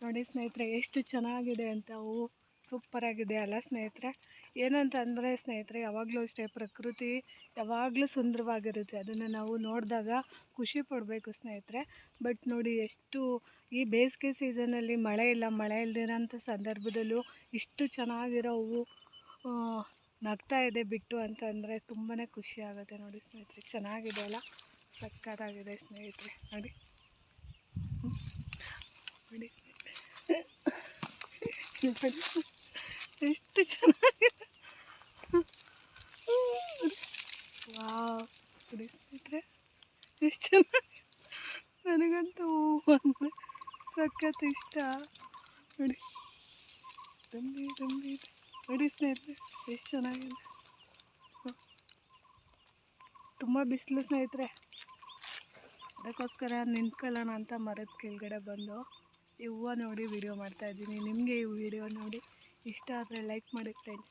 ನೋಡಿ ಸ್ನೇಹಿತರೆ, ಎಷ್ಟು ಚೆನ್ನಾಗಿದೆ ಅಂತ. ಹೂವು ಸೂಪರಾಗಿದೆ ಅಲ್ಲ ಸ್ನೇಹಿತರೆ? ಏನಂತ ಅಂದರೆ ಸ್ನೇಹಿತರೆ, ಯಾವಾಗಲೂ ಅಷ್ಟೇ ಪ್ರಕೃತಿ ಯಾವಾಗಲೂ ಸುಂದರವಾಗಿರುತ್ತೆ. ಅದನ್ನು ನಾವು ನೋಡಿದಾಗ ಖುಷಿ ಪಡಬೇಕು ಸ್ನೇಹಿತರೆ. ಬಟ್ ನೋಡಿ ಎಷ್ಟು ಈ ಬೇಸಿಗೆ ಸೀಸನಲ್ಲಿ ಮಳೆ ಇಲ್ಲ, ಮಳೆ ಇಲ್ದಿರೋಂಥ ಸಂದರ್ಭದಲ್ಲೂ ಇಷ್ಟು ಚೆನ್ನಾಗಿರೋ ಹೂವು ನಗ್ತಾ ಇದೆ ಬಿಟ್ಟು ಅಂತಂದರೆ ತುಂಬಾ ಖುಷಿ ಆಗುತ್ತೆ ನೋಡಿ ಸ್ನೇಹಿತರೆ. ಚೆನ್ನಾಗಿದೆ ಅಲ್ಲ? ಸಕ್ಕತ್ತಾಗಿದೆ ಸ್ನೇಹಿತರೆ. ನೋಡಿ. ನೋಡಿ. ಎಷ್ಟು ಚೆನ್ನಾಗಿ ವಾವ್ ಎಷ್ಟು ಚೆನ್ನಾಗಿ ನನಗಂತೂ ಅಂದರೆ ಸಖತ್ ಇಷ್ಟ ನೋಡಿ ತಂಬಿ ತಂಬಿ. ನೋಡಿ ಸ್ನೇಹಿತರೆ ಎಷ್ಟು ಚೆನ್ನಾಗಿದೆ. ತುಂಬ ಬಿಸಿಲು ಸ್ನೇಹಿತರೆ ಅದಕ್ಕೋಸ್ಕರ ನಿಂತ್ಕೊಳ್ಳೋಣ ಅಂತ ಮರದ ಕೆಳಗಡೆ ಬಂದು ಈ ಹೂವು ನೋಡಿ ವಿಡಿಯೋ ಮಾಡ್ತಾ ಇದ್ದೀನಿ. ನಿಮಗೆ ಈ ವಿಡಿಯೋ ನೋಡಿ ಇಷ್ಟ ಆದರೆ ಲೈಕ್ ಮಾಡಿ ಫ್ರೆಂಡ್ಸ್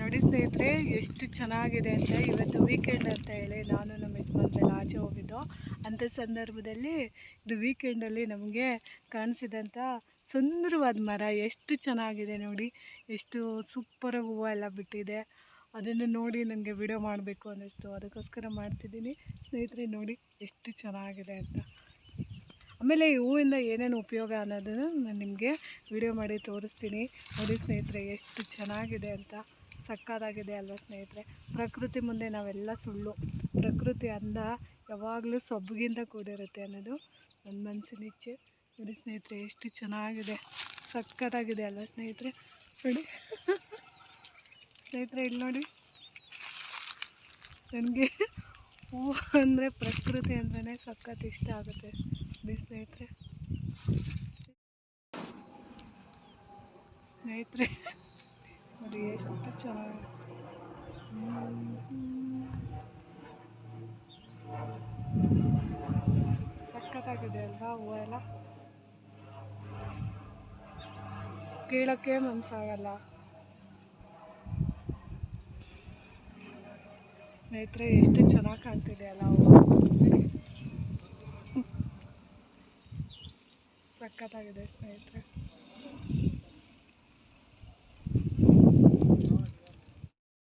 ನೋಡಿ ಸ್ನೇಹಿತರೆ, ಎಷ್ಟು ಚೆನ್ನಾಗಿದೆ ಅಂತ ಇವತ್ತು ವೀಕೆಂಡ್ ಅಂತ ಹೇಳಿ ನಾನು ನಮ್ಮ ಯಜಮಾನದಲ್ಲಿ ಆಚೆ ಹೋಗಿದ್ದು. ಅಂಥ ಸಂದರ್ಭದಲ್ಲಿ ಇದು ವೀಕೆಂಡಲ್ಲಿ ನಮಗೆ ಕಾಣಿಸಿದಂಥ ಸುಂದರವಾದ ಮರ. ಎಷ್ಟು ಚೆನ್ನಾಗಿದೆ ನೋಡಿ. ಎಷ್ಟು ಸೂಪರಾಗಿ ಹೂವು ಎಲ್ಲ ಬಿಟ್ಟಿದೆ. ಅದನ್ನು ನೋಡಿ ನನಗೆ ವಿಡಿಯೋ ಮಾಡಬೇಕು ಅನ್ನಿಸ್ತು. ಅದಕ್ಕೋಸ್ಕರ ಮಾಡ್ತಿದ್ದೀನಿ. ಸ್ನೇಹಿತರೆ, ನೋಡಿ ಎಷ್ಟು ಚೆನ್ನಾಗಿದೆ ಅಂತ. ಆಮೇಲೆ ಈ ಹೂವಿಂದ ಏನೇನು ಉಪಯೋಗ ಅನ್ನೋದನ್ನು ನಾನು ನಿಮಗೆ ವಿಡಿಯೋ ಮಾಡಿ ತೋರಿಸ್ತೀನಿ. ನೋಡಿ ಸ್ನೇಹಿತರೆ, ಎಷ್ಟು ಚೆನ್ನಾಗಿದೆ ಅಂತ. ಸಕ್ಕತ್ತಾಗಿದೆ ಅಲ್ವಾ ಸ್ನೇಹಿತರೆ? ಪ್ರಕೃತಿ ಮುಂದೆ ನಾವೆಲ್ಲ ಸುಳ್ಳು. ಪ್ರಕೃತಿ ಅಂದ ಯಾವಾಗಲೂ ಸೊಬಗಿಂದ ಕೂಡಿರುತ್ತೆ ಅನ್ನೋದು ನನ್ನ ಮನಸ್ಸಿನ ಇಚ್ಛೆ. ನೋಡಿ ಸ್ನೇಹಿತರೆ, ಎಷ್ಟು ಚೆನ್ನಾಗಿದೆ. ಸಕ್ಕತ್ತಾಗಿದೆ ಅಲ್ವಾ ಸ್ನೇಹಿತರೆ? ನೋಡಿ. ಸ್ನೇಹಿತರೆ, ಇಲ್ಲಿ ನೋಡಿ. ನನಗೆ ಹೂವು ಅಂದರೆ ಪ್ರಕೃತಿ ಅಂದ್ರೆ ಸಖತ್ ಇಷ್ಟ ಆಗುತ್ತೆ. ಬಿ ಸ್ನೇಹಿತರೆ. ಸ್ನೇಹಿತರೆ, ನೋಡಿ ಎಷ್ಟು ಚೆನ್ನಾಗಿ ಸಖತ್ತಾಗಿದೆ ಅಲ್ವಾ ಹೂವು ಎಲ್ಲ? ಕೇಳೋಕ್ಕೆ ಮನಸ್ಸಾಗಲ್ಲ ಸ್ನೇಹಿತರೆ ಎಷ್ಟು ಚೆನ್ನಾಗಿ ಕಾಣ್ತಿದೆ ಅಲ್ಲ ಸಖತ್ತಾಗಿದೆ ಸ್ನೇಹಿತರೆ.